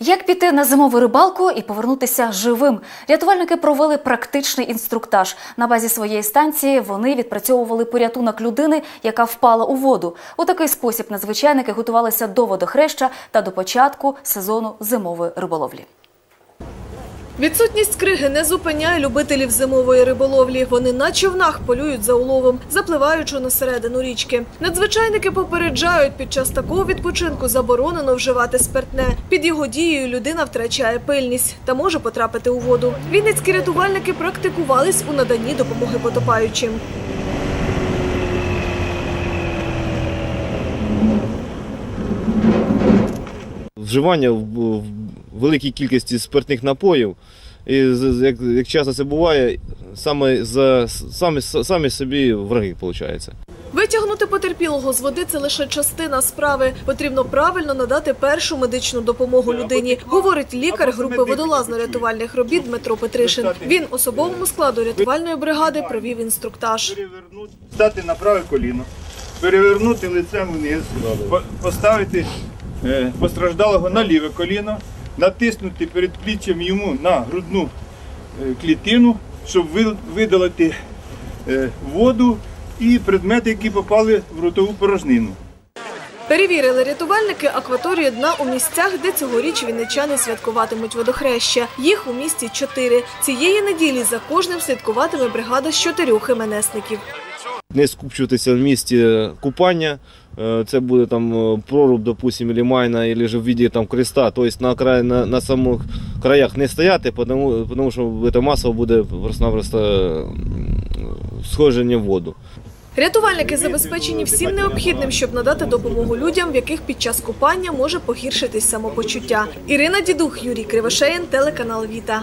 Як піти на зимову рибалку і повернутися живим? Рятувальники провели практичний інструктаж. На базі своєї станції вони відпрацьовували порятунок людини, яка впала у воду. У такий спосіб надзвичайники готувалися до водохреща та до початку сезону зимової риболовлі. Відсутність криги не зупиняє любителів зимової риболовлі. Вони на човнах полюють за уловом, запливаючи на середину річки. Надзвичайники попереджають, під час такого відпочинку заборонено вживати спиртне. Під його дією людина втрачає пильність та може потрапити у воду. Вінницькі рятувальники практикувались у наданні допомоги потопаючим. вживання в, великій кількості спиртних напоїв. І як, як часто це буває, саме, за, самі, самі собі враги, виходить. Витягнути потерпілого з води це лише частина справи. Потрібно правильно надати першу медичну допомогу людині, говорить лікар групи водолазно-рятувальних робіт Дмитро Петришин. Він особовому складу рятувальної бригади провів інструктаж. Перевернути, стати на праве коліно, перевернути лицем вниз, поставити е, постраждалого на ліве коліно, натиснути перед пліччям йому на грудну е, клітину, щоб ви- видалити е, воду і предмети, які попали в ротову порожнину. Перевірили рятувальники акваторію дна у місцях, де цьогоріч вінничани святкуватимуть водохреща. Їх у місті чотири. Цієї неділі за кожним слідкуватиме бригада з чотирьох іменесників. Не скупчуватися в місті купання. Е, Це буде там е, проруб, допустим, или майна, или же в виде там креста. Тобто на, край, на, на самих краях не стояти, тому, що це масово буде просто-напросто м, сходження в воду. Рятувальники забезпечені всім необхідним, щоб надати допомогу людям, в яких під час купання може погіршитись самопочуття. Ірина Дідух, Юрій Кривошеєн, телеканал Віта.